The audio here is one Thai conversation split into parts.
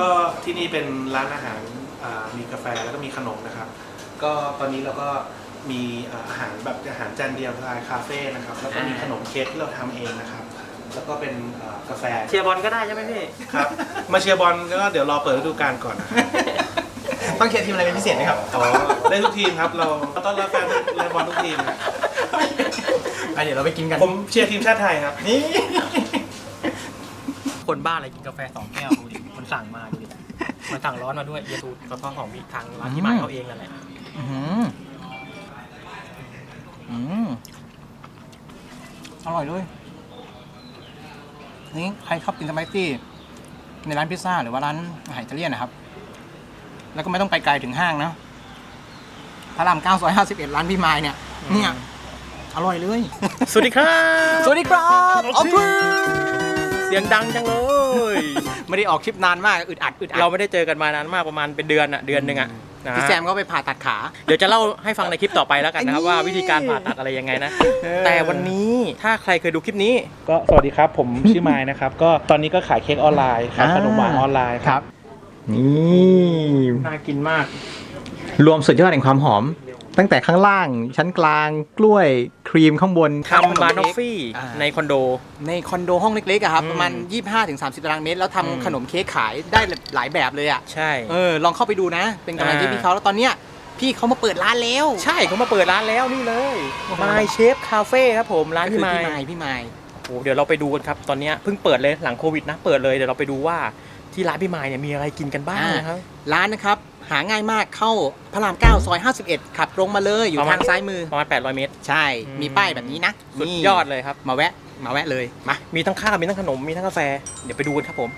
ก็ที่นี่เป็นร้านอาหารอ่ามีกาแฟแล้วก็มีขนมนะครับ ก็ตอนนี้เราก็มีอ่าอาหารแบบอาหารจานเดียวสไตล์คาเฟ่นะครับแล้วก็มีขนมเค้กที่เราทำเองนะครับ แล้วก็เป็นอ่ากาแฟเชียร์บอลก็ได้ใช่ไหมพี่ครับมาเชียร์บอลก็เดี๋ยวรอเปิดฤดูกาลก่อนนะครับต้องเชียร์ทีมอะไรเป็นพิเศษไหมครับอ๋อได้ทุกทีมครับเราต้อนรับแฟนเล่นบอลทุกทีมครับอะเดี๋ยวเราไปกินกันผมเชียร์ทีมชาติไทยครับนี่ คนบ้าอะไรกินกาแฟสองแก้วดูดิมันสั่งมาดูดิมันสั่งร้อนมาด้วยเยซูกระเพาะของพี่ทางร้านที่หมายเขาเองนั่นแหละอืมอืมอร่อยเลยนี่ใครชอบกินสไปซี่ในร้านพิซซ่าหรือว่าร้านอาหารอิตาเลียนนะครับ แล้วก็ไม่ต้องไปไกลถึงห้างนะพระรามเก้าซอยห้าสิบเอ็ดร้านพี่ไม้เนี่ย เนี่ย อร่อยเลย สวัสดีครับ สวัสดีครับออฟฟิศ เสียงดังจังเลยไม่ได้ออกคลิปนานมากอึดอัดอึดอัดเราไม่ได้เจอกันมานานมากประมาณเป็นเดือนอะเดือนหนึ่งอะนะพี่แซมก็ไปผ่าตัดขา เดี๋ยวจะเล่าให้ฟังในคลิปต่อไปแล้วกันนะครับไอ้นี่ว่าวิธีการผ่าตัดอะไรยังไงนะเออแต่วันนี้ถ้าใครเคยดูคลิปนี้ ก็สวัสดีครับ ผม ชื่อไม้นะครับ ก็ตอนนี้ก็ขายเค้กออนไลน์ขายขนมหวานออนไลน์ครับ นี่ น่ากินมาก รวมสุดยอดแห่งความหอม ตั้งแต่ข้างล่าง ชั้นกลางกล้วยครีมข้างบน ทำบานอฟฟี่อ่า ในคอนโด ในคอนโดห้องเล็กๆอะครับ อืมประมาณ 25-30 ตารางเมตร แล้วอืมทำขนมเค้กขายได้หลายแบบเลยอะใช่ เออ ลองเข้าไปดูนะ เป็นกำลังใจอ่า พี่เขาแล้วตอนเนี้ยพี่เขามาเปิดร้านแล้ว ใช่เขามาเปิดร้านแล้วนี่เลย My Chef Cafe ครับผมร้านก็คืพี่อไมพี่ค์ไม้พี่ไม้โอ้โหเดี๋ยวเราไปดูกันครับตอนเนี้ยเพิ่งเปิดเลยหลังโควิดนะเปิดเลยเดี๋ยวเราไปดูว่าที่ร้านพี่ไมค์เนี่ยมีอะไรกินกันบ้างนะครับ ร้านนะครับ หาง่ายมากเข้าพระราม 9 ซอย 51 ขับตรงมาเลย อยู่ประมาณ ทางซ้ายมือ ประมาณ 800 เมตร ใช่ อืม มีป้ายแบบนี้นะสุดนี่ยอดเลยครับ มาแวะ มาแวะเลย มา มีทั้งข้าวมีทั้งขนมมีทั้งกาแฟ เดี๋ยวไปดูกันครับผม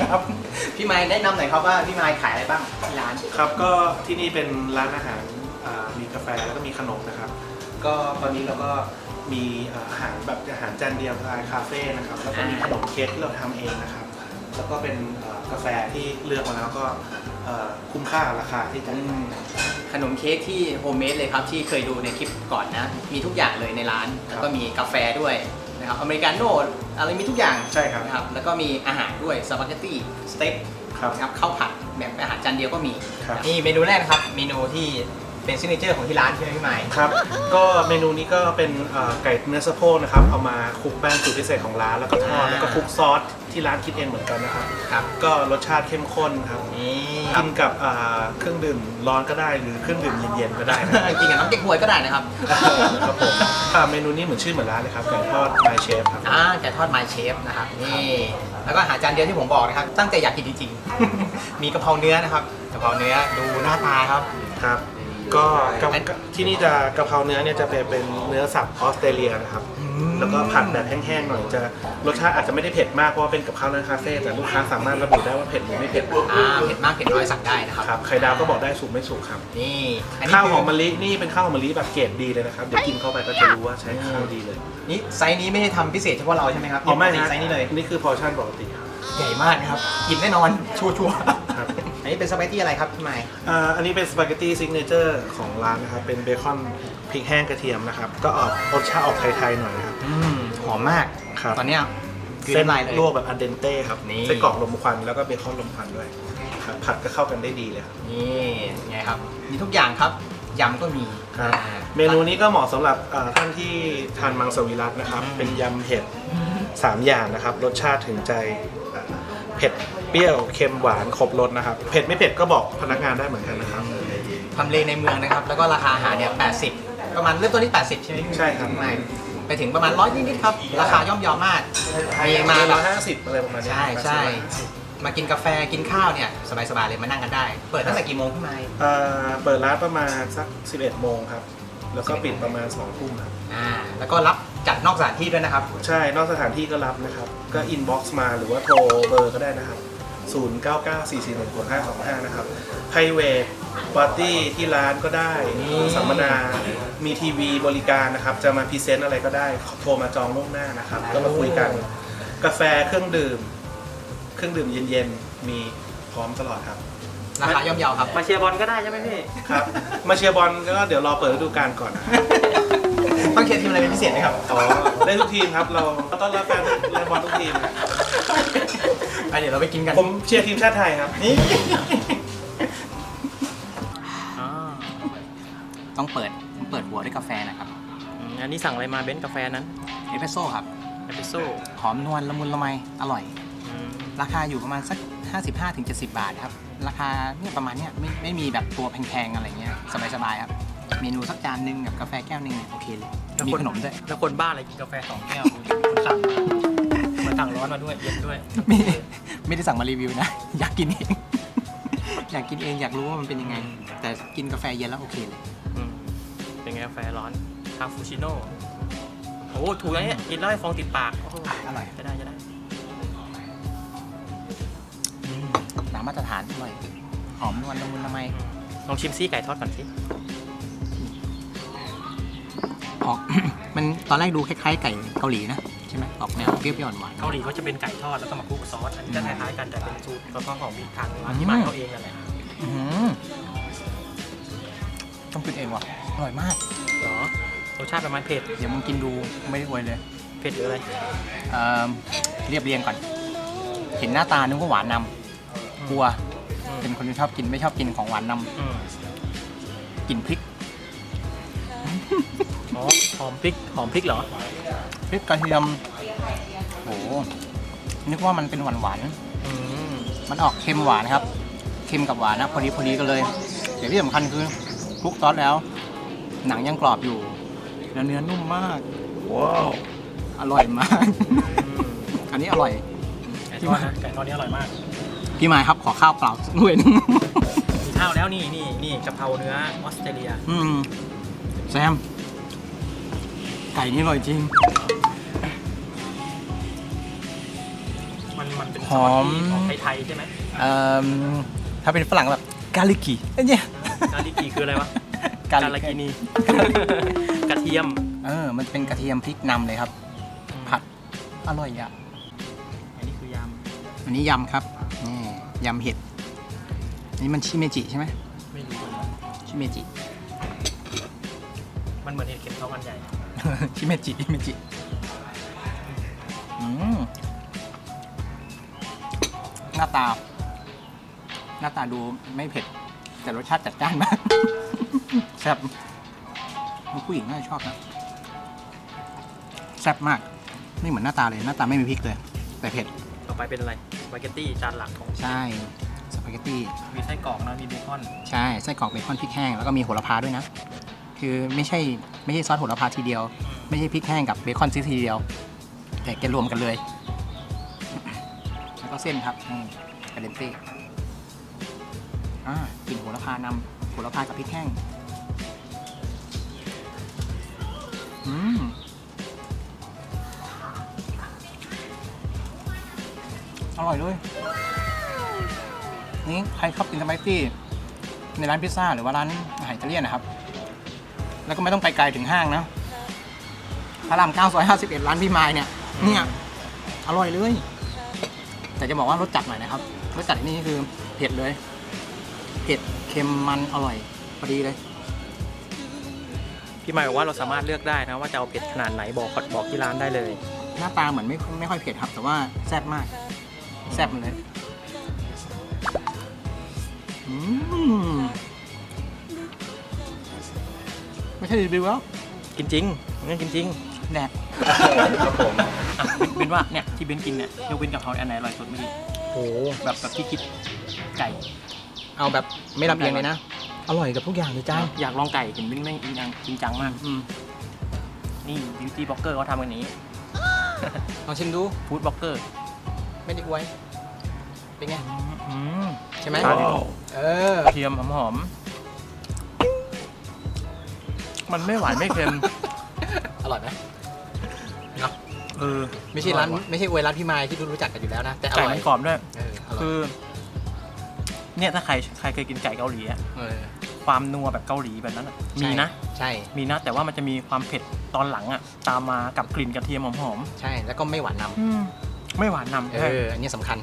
ครับ พี่มายแนะนำหน่อยครับว่าพี่มายขายอะไรบ้างที่ร้าน ครับก็ที่นี่เป็นร้านอาหารอ่ามีกาแฟแล้วก็มีขนมนะครับ ก็ตอนนี้เราก็มีอ่าอาหารแบบอาหารจานเดียวสไตล์คาเฟ่นะครับแล้วก็มีขนมเค้กที่เราทำเองนะครับ แล้วก็เป็นอ่ากาแฟที่เลือกมาแล้วก็เอ่อคุ้มค่าราคาที่จ่ายไปนะครับขนมเค้กที่โฮมเมดเลยครับที่เคยดูในคลิปก่อนนะ มีทุกอย่างเลยในร้าน แล้วก็มีกาแฟด้วย นะครับอเมริกาโน่อะไรมีทุกอย่างใช่ครับนะครับ แล้วก็มีอาหารด้วยสปาเกตตี้สเต็กครับนะครับข้าวผัดแบบอาหารจานเดียวก็มีครับ นี่เมนูแรกนะครับ เมนูที่ เป็นซิกเนเจอร์ของที่ร้านใช่ไหมพี่ไมค์ครับ ก็เมนูนี้ก็เป็นเอ่อไก่เนื้อสะโพกนะครับ เอามาคลุกแป้งสูตรพิเศษของร้านแล้วก็ทอดอ่าแล้วก็คลุกซอสที่ร้านคิดเองเหมือนกันนะครับ ครับก็รสชาติเข้มข้นครับนี่กินกับอ่าเครื่องดื่มร้อนก็ได้หรือเครื่องดื่มเย็นๆก็ได้นะครับกินกับน้ำเก๊กฮวยก็ได้นะครับครับผมอ่าเมนูนี้เหมือนชื่อเหมือนร้านเลยครับไก่ทอด My Chef ครับอ่าแกะทอดไมเชฟนะครับนี่แล้วก็อาหารจานเดียวที่ผมบอกนะครับตั้งใจอยากกินจริงๆ มีกะเพราเนื้อนะครับกะเพราเนื้อดูหน้าตาครับ ครับ ก็กะที่นี่จะกะเพราเนื้อเนี่ยจะเป็นเป็นเนื้อสับออสเตรเลียนะครับแล้วก็ผัดแบบแห้งๆหน่อยจะรสชาติอาจจะไม่ได้เผ็ดมากเพราะว่าเป็นกับข้าวร้านคาเฟ่แต่ลูกค้าสามารถระบุได้ว่าเผ็ดหรือไม่เผ็ดอ่าเผ็ดมากเผ็ดน้อยสั่งได้นะครับครับไข่ดาวก็บอกได้สุกไม่สุกครับ นี่อันนี้ข้าวหอมคืมะลินี่เป็นข้าวหอมมะลิแบบเกรดดีเลยนะครับเดี๋ยวกินเข้าไปก็จะรู้ว่าใช้ข้าวดีเลยนี่ไซส์นี้ไม่ได้ทำพิเศษเฉพาะเราใช่ไหมครับอ๋อไม่ปกติฮะไซส์นี้เลยนี่คือพอร์ชั่นปกติครับใหญ่มากนะครับกินแน่นอนชัวร์ครับๆ อันนี้เป็นสปาเกตตี้อะไรครับพี่ไมค์อ่าอันนี้เป็นสปาเกตตี้ซิกเนเจอร์ของร้านนะครับ เป็นเบคอนพริกแห้งกระเทียมนะครับ ก็ออกรสชาติออกไทยๆหน่อยนะครับ อืมหอมมาก ครับ ตอนเนี้ยคือเส้นน้ำลายเลย ลวกแบบอันเดนเต้ครับนี่ไส้กรอกลมควันแล้วก็เบคอนลมควันด้วยครับผัดก็เข้ากันได้ดีเลยครับ นี่ไงครับ มีทุกอย่างครับยำก็มีครับ อ่า เมนูนี้ก็เหมาะสำหรับอ่าท่านที่ทานมังสวิรัตนะครับอืมเป็นยำเห็ดสามอย่างนะครับ รสชาติถึงใจอ่าเผ็ดเปรี้ยวเค็มหวานครบรสนะครับ เผ็ดไม่เผ็ดก็บอกพนักงานได้เหมือนกันนะครับทำเลในเมืองนะครับ แล้วก็ราคาอาหารเนี่ย 80 ประมาณเริ่มต้นที่ 80 ใช่ไหมพี่ใช่ครับ ไม่ไปถึงประมาณร้อยนิดๆครับ ราคาย่อมเยาวมาก มีมาแบร้อบยห้าสิบอะไรประมาณนี้ใช่ใช่มากินกาแฟกินข้าวเนี่ย สบายๆเลยมานั่งกันได้ เปิดตั้งแต่กี่โมงพี่ไมค์ เอ่อเปิดร้านประมาณสัก 11 โมงครับ แล้วก็ปิดประมาณ2ทุ่มครับอ่าแล้วก็รับจัดนอกสถานที่ด้วยนะครับใช่นอกสถานที่ก็รับนะครับ ก็อินบ็อกซ์มาหรือว่าโทรเบอร์ก็ได้นะครับ 0 9 9 4 4 1 6 5 2 5 นะครับไพรเวทปาร์ตี้ที่ร้านก็ได้นี่สัมมนา มีทีวีบริการนะครับ จะมาพรีเซนต์อะไรก็ได้ โทรมาจองล่วงหน้านะครับ ก็มาคุยกัน กาแฟเครื่องดื่ม เครื่องดื่มเย็นๆ มีพร้อมตลอดครับ ราคาย่อมเยาครับ มาเชียร์บอลก็ได้ใช่ไหมพี่ ครับ มาเชียร์บอลก็เดี๋ยวรอเปิดฤดูกาลก่อนนะครับต้องเชียร์ทีมอะไรเป็นพิเศษไหมครับอ๋อได้ทุกทีมครับ เราต้อนรับแฟนแฟนบอลทุกทีมครับไปเดี๋ยวเราไปกินกันผมเชียร์ทีมชาติไทยครับ นี่อ๋อต้องเปิดต้องเปิดหัวด้วยกาแฟนะครับอืมอันนี้สั่งอะไรมาเบนซ์กาแฟนั้นเอสเปรสโซ่ครับเอสเปรสโซ่หอมนวลละมุนละไมอร่อย อืมราคาอยู่ประมาณสัก 55-70 บาทครับ ราคาเนี่ยประมาณเนี้ยไม่ไม่มีแบบตัวแพงๆอะไรเงี้ยสบายๆครับ เมนูสักจานหนึ่งกับกาแฟแก้วหนึงเนี่ยโอเคเลยมีขนมด้วย แล้วคนบ้าอะไรกินกาแฟสองแก้วคนสั่งมาสั่งร้อนมาด้วยเย็นด้วย ไม่ไม่ได้สั่งมารีวิวนะ อยากกินเอง อยากกินเองอยากรู้ว่ามันเป็นยังไง แต่กินกาแฟเย็นแล้วโอเคเลย อืมเป็นไงกาแฟร้อนคาปูชิโน่โอ้ถูกแล้วเนี่ยกินแล้วให้ฟองติดปากโอ้โหอร่อย จะได้จะได้ มตามมาตรฐานอร่อยหอมนวลละมุนละไมอืมลองชิมซี่ไก่ทอดก่อนสิออก มันตอนแรกดูคล้ายๆไก่เกาหลีนะ ใช่ไหมออกแนวเปรี้ยวๆหวานเกาหลีเขาจะเป็นไก่ทอดแล้วก็มาคลุกกับซอสอันนี้จะคล้ายๆกันแต่เป็นสูตรซอสของทางร้านที่บ้านเขาเองนั่นแหละๆอื้อหือต้องกินเองว่ะอร่อยมาก เหรอรสชาติประมาณเผ็ดเดี๋ยวมึงกินดูไม่ได้อวยเลยเผ็ดหรืออะไร เอ่อเรียบเรียงก่อน เห็นหน้าตานึกว่าหวานนำก ลัวอืมเป็นคนที่ชอบกินไม่ชอบกินของหวานนอืมำกลิ่นพริกอ๋อหอมพริกหอมพริกเหรอ พริกกระเทียมโหนึกว่ามันเป็นหวานหวานอืมๆมันออกเค็มหวานครับ เค็มกับหวานนะพอดีพอดีกันเลยแต่ที่สำคัญคือคลุกซอสแล้ว หนังยังกรอบอยู่ แล้วเนื้อนุ่มมาก ว้าวอร่อยมาก อืมอันนี้อร่อย ไก่ทอดนะไก่ทอดนี่อร่อยมาก พี่มายครับขอข้าวเปล่าสักหน่วยหนึง มีข้าวแล้วนี่นี่นี่กะเพราเนื้อออสเตรเลีย อืม แซม ไก่นี่อร่อยจริง มันมันเป็นหซออสมที่ของไทยๆใช่ไหมเอ่อถ้าเป็นฝรั่งแบบกาลิกิเอ้ยเนี่ย กาลิกีคืออะไรวะกาลาลิกิกินีกระเทียมเออ มันเป็นกระเทียมพริกนำเลยครับ ผัด อร่อยอะ อันนี้คือยอันนี้ยำครับ นี่ยำเห็ดอันนี้มันชิเมจิใช่ไหมำไม่รู้ชิเมจิ มันเหมือนเห็ดเข็มทองอันใหญ่ ชิเมจิชิเมจิอืมหน้าตา หน้าตาดูไม่เผ็ด แต่รสชาติจัดจ้านมากแซ่บผู้หญิงน่าจะชอบนะแซ่บมากไม่เหมือนหน้าตาเลย หน้าตาไม่มีพริกเลย แต่เผ็ด ต่อไปเป็นอะไรส ปาเกตตี้จานหลักของใช่สปาเกตตี้มีไส้กรอกนะมีเบคอนใช่ไส้กรอกเบคอนพริกแห้งแล้วก็มีโหระพาด้วยนะ คือไม่ใช่ไม่ใช่ซอสโหระพาทีเดียว ไม่ใช่พริกแห้งกับเบคอนซีทีเดียว แต่แกรวมกันเลย แล้วก็เส้นครับนี่กาเดนเต้อ่ากลิ่นโหระพานำโหระพากับพริกแห้งอืม อร่อยด้วย นี่ใครชอบกินสไปซี่ในร้านพิซซ่าหรือว่าร้านอาหารอิตาเลียนนะครับ แล้วก็ไม่ต้องไปไกลถึงห้างนะพระราม9ซอย51ร้านพี่ไม้เนี่ย เนี่ย อร่อยเลย แต่จะบอกว่ารสจัดหน่อยนะครับ รสจัดที่นี่คือเผ็ดเลย เผ็ด เค็ม มัน อร่อย พอดีเลย พี่หมายบอกว่าเราสามารถเลือกได้นะว่าจะเอาเผ็ดขนาดไหนบอกบอกที่ร้านได้เลย หน้าตาเหมือนไม่ไม่ค่อยเผ็ดครับ แต่ว่าแซ่บมาก แซ่บเลยอืมไม่ใช่รีวิวแล้วกินจริงงั้นกินจริงแดกครับผมอะเบนว่าเนี่ยที่เบนกินเนี่ยยกเว้นกับเขาอันไหนอร่อยสุดเมื่อกี้โอ้แบบแบบที่คิดไก่ เอาแบบไม่ลำเอียงเลยนะ อร่อยกับทุกอย่างเลยจ้าอยากลองไก่เห็นเบนแม่งจริงจังจริงจังมากอืมนี่บิวตี้บล็อกเกอร์เขาทำกันอย่างนี้ ลองชิมดูฟู้ดบล็อกเกอร์ ไม่ได้อวย เป็นไง อืมใช่ไหมทานดิเออ เทียมหอมๆมันไม่หวานไม่เค็ม อร่อยไหมเนาะเออไม่ใช่ร้าน ออยว่ะไม่ใช่อวยร้านพี่มายที่รู้จักกันอยู่แล้วนะ แต่อไก่ร่อยมันกรอบด้วย เอออร่อยคือเนี่ยถ้าใครใครเคยกินไก่เกาหลีอะเออความนัวแบบเกาหลีแบบนั้นอะใช่มีนะ ใช่ มีนะแต่ว่ามันจะมีความเผ็ดตอนหลังอะตามมากับกลิ่นกระเทียมหอมใช่ แล้วก็ไม่หวานนๆอืม ไม่หวานนำำเอใช่ออันนี้สำคัญ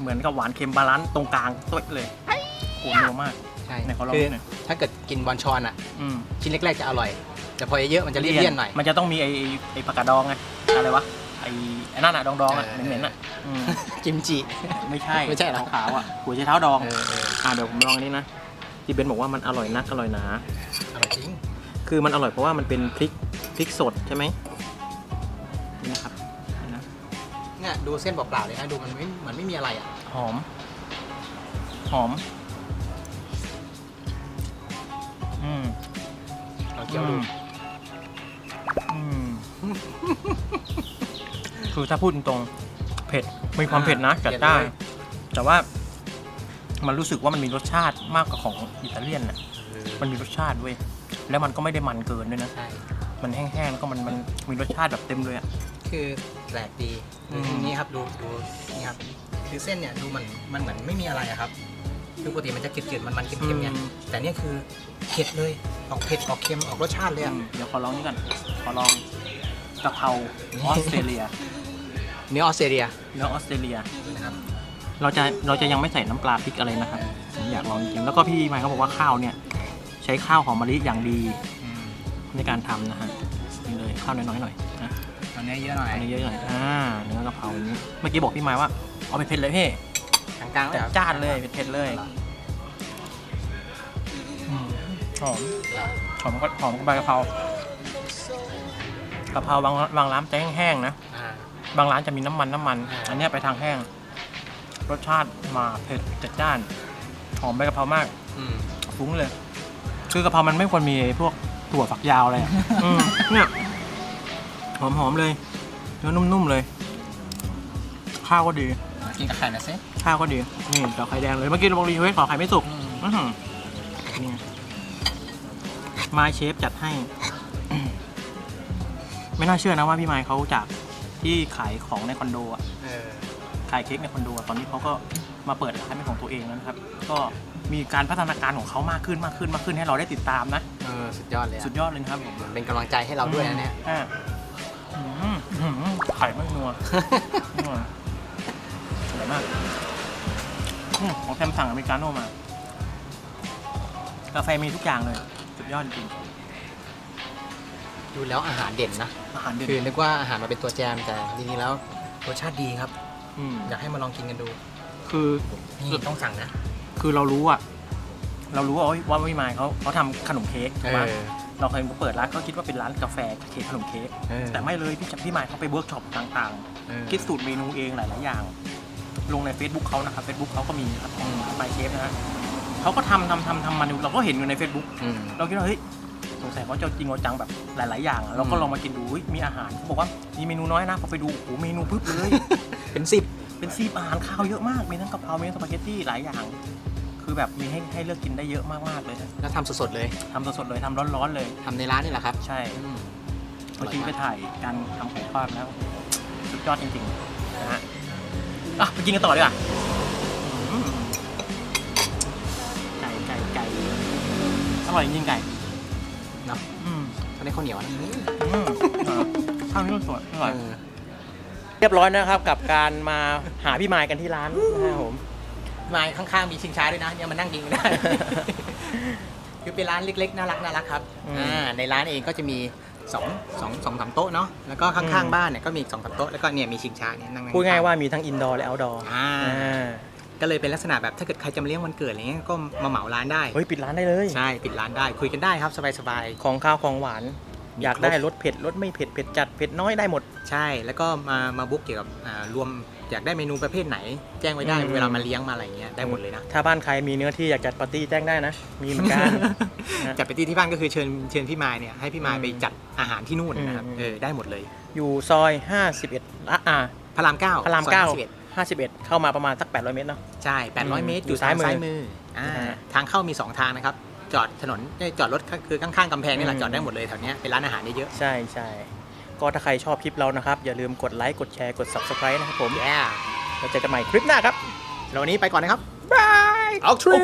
เหมือนกับหวานเค็มบาลานซ์ตรงกลางตัวเลยโหนัวมาก ใช่ไหนขอลองคืดูหน่อย ถ้าเกิดกินบอลชอนอะอืมชิ้นแรกๆจะอร่อย แต่พอเยอะๆมันจะเลี่ยนๆหน่อย มันจะต้องมีไอ้ไอ้ผักกาดดองไงอะไรวะไอ้ไอ้นั่นอะดองๆอะเออเหม็นๆอะอืมกิมจิไม่ใช่ไม่ใช่เหรอขาวๆอะหัวไชเท้าดองเออเอออ่าเดี๋ยวผมลองอันนี้นะที่เบนบอกว่ามันอร่อยนักอร่อยหนาอร่อยจริงคือมันอร่อยเพราะว่ามันเป็นพริกพริกสดใช่ไหม ดูเส้นเปล่าๆเลยนะ ดูมันไม่เหมือนไม่มีอะไรอะ หอม หอม อืมลองเคี้ยวดู อืมคือถ้าพูดตรงๆเผ็ด มีความเผ็ดนะจัดจ้านแต่ว่า มันรู้สึกว่ามันมีรสชาติมากกว่าของอิตาเลียนน่ะ มันมีรสชาติเว้ย แล้วมันก็ไม่ได้มันเกินด้วยนะ ใช่ มันแห้งๆแล้วก็มันมันมีรสชาติแบบเต็มเลยอะคือแปลกดี อืมคือนี่ครับดูดูนี่ครับคือเส้นเนี่ยดูมันมันเหมือนไม่มีอะไรอะครับ คือปกติมันจะจืดๆมันมันๆเค็มๆเนี่ยแต่เนี่ยคือเผ็ดเลยออกเผ็ดออกเค็มออกรสชาติเลยอือะมเดี๋ยวขอลองนี่กันขอลองกะเพราออสเตรเลีย เนื้อออสเตรเลียเนื้อออสเตรเลีย นะครับเราจะเราจะยังไม่ใส่น้ำปลาพริกอะไรนะครับผมอยากลองจริงๆแล้วก็พี่ไมค์เขาบอกว่าข้าวเนี่ย ใช้ข้าวหอมมะลิอย่างดี ในการทำนะฮะนี่เลยข้าวน้อยๆหน่อย นะเอาเนื้อเยอะหน่อยอันนี้เยอะหน่อยอ่าเนื้อกะเพราอันนี้เมื่อกี้บอกพี่ไมค์ว่าเอาไปเผ็ดเลยพี่กลางๆเลยจัดครับจ้านเลยเผ็ดๆเลยอืมหอมหอมก็หอมกับใบกะเพรากะเพราบางบางร้านจะแห้งๆนะอ่าบางร้านจะมีน้ำมันน้ำมันอ่าอันเนี้ยไปทางแห้ง รสชาติมาเผ็ดจัดจ้าน หอมใบกะเพรามากอืมฟุ้งเลย คือกะเพรามันไม่ควรมีพวกถั่วฝักยาวอะไรอะอืมเนี่ย หอมๆเลยเนื้อนุ่มๆเลย ข้าวก็ดี กินกับไข่หนะซิข้าวก็ดีนี่เดี๋ยวไข่แดงเลยเมื่อกี้เราบอกรีเควสขอไข่ไม่สุกอื้อหือนี่มาเชฟจัดให้ ไม่น่าเชื่อนะว่าพี่ไมค์เขาจากที่ขายของในคอนโดอะ เออขายเค้กในคอนโดอะตอนนี้เขาก็มาเปิดร้านเป็นของตัวเองแล้วนะครับ ก็มีการพัฒนาการของเขามากขึ้นมากขึ้นมากขึ้นให้เราได้ติดตามนะ เออสุดยอดเลยอะสุดยอดเลยนะครับผม เป็นกำลังใจให้เราด้วยนะเนี่ย อ่า อืมอืมไข่ไม่นัวนัวสวยมากอืมของแซมสั่งอเมริกาโน่มา กาแฟมีทุกอย่างเลย สุดยอดจริงดูแล้วอาหารเด่นนะอาหารเด็ดคือนึกว่าอาหารมาเป็นตัวแจมแต่จริงๆแล้วรสชาติดีครับอืมอยากให้มาลองกินกันดูคือนี่ต้องสั่งนะคือเรารู้อะเรารู้ว่าว่าพี่มายเขาเขาทำขนมเค้กถูกไหม เราเคยเปิดร้านก็คิดว่าเป็นร้านกาแฟเค้กขนมเค้กเออ แต่ไม่เลยพี่จับพี่มายเขาไปเวิร์กช็อปต่างเออ ๆ คิดสูตรเมนูเองหลายๆอย่าง ลงใน Facebook เขานะครับ Facebook เขาก็มีครับของมายเชฟนะฮะเขาก็ทำทำทำทำมาเราก็เห็นอยู่ใน Facebook อืม เราคิดว่าเฮ้ยสงสัยเขาจะเอาจริงเอาจังแบบหลาย ๆ อย่างอะเราก็อืม ลองมากินดูเฮ้ยมีอาหารเขาบอกว่ามีเมนูน้อยนะพอไปดูโอ้โหเมนูปึ๊บเลย เป็นสิบเป็นซีบอาหารข้าวเยอะมากมีทั้งกะเพรามีทั้งสปาเกตตี้หลายอย่าง คือแบบมีให้ให้เลือกกินได้เยอะมากๆเลยนะแล้วทำสดๆเลยทำสดๆเลยทำร้อนๆเลย ทำในร้านนี่แหละครับใช่อืมเมื่อกี้ไปถ่ายการทำของทอดแล้วสุดยอดจริงๆนะฮะอะไปกินกันต่อดีกว่าอืมไก่ไก่ไก่อร่อยจริงๆไก่เนาะอืมเขาได้ข้าวเหนียวนะอืมอ่าข้าวนี่ก็สวยอร่อย เออ เรียบร้อยนะครับกับการมาหาพี่มายกันที่ร้านนะครับผม มาข้างๆมีชิงช้าด้วยนะเนี่ยมานั่งกินกันได้ คือเป็นร้านเล็กๆน่ารักน่ารักครับอืม อ่าในร้านเองก็จะมีสองสองสองสามโต๊ะเนาะแล้วก็ข้างอืมๆบ้านเนี่ยก็มีอีกสองสามโต๊ะแล้วก็เนี่ยมีชิงช้าเนี่ยนั่งๆพูดง่ายว่ามีทั้งอินดอร์และเอาท์ดอร์อ่าก็เลยเป็นลักษณะแบบถ้าเกิดใครจะมาเลี้ยงวันเกิดอะไรเงี้ยก็มาเหมาร้านได้ เฮ้ย ปิดร้านได้เลย ใช่ปิดร้านได้คุยกันได้ครับสบาย ของข้าวของหวาน มีอยากครบได้รสเผ็ดรสไม่เผ็ดเผ็ดจัดเผ็ดน้อยได้หมด ๆ ใช่แล้วก็มามาบุ๊กเกี่ยวกับอ่ารวม อยากได้เมนูประเภทไหน แจ้งไว้ได้อืม เวลามาเลี้ยงมาอะไรเงี้ยได้หมดเลยนะ ถ้าบ้านใครมีเนื้อที่อยากจัดปาร์ตี้แจ้งได้นะ มีเหมือนกันนะจัดไปที่ที่บ้านก็คือเชิญเชิญพี่มายเนี่ยให้พี่มายอืมไปจัดอาหารที่นู่นนะครับอืม เออได้หมดเลย อยู่ซอย 51ละอ่าพระรามเก้าพระรามซอยเก้า51 51 เข้ามาประมาณสัก 800 เมตรเนาะ ใช่ อืม800 เมตรออยู่ยู่ซ้าซ้ายยมือมืออ่าอ่าทางเข้ามี 2 ทางนะครับ จอดถนนเอ้ยจอดรถก็คือข้างๆกำแพงนี่แหละอืม จอดได้หมดเลยแถวเนี้ยเป็นร้านอาหารเยอะใช่ใช่ ก็ถ้าใครชอบคลิปเรานะครับ อย่าลืมกดไลค์กดแชร์กด Subscribe นะครับผมๆแย่เราเจอกันใหม่คลิปหน้าครับ แล้ววันนี้ไปก่อนนะครับบายเอาทริ